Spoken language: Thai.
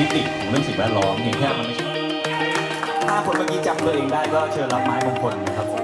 มิติของเรื่องสิ่งแวดล้อมเพียงแค่มันไม่ใช่ถ้าคนเมื่อกี้จำตัวเองได้ก็เชิญรับไม้มงคลนะครับ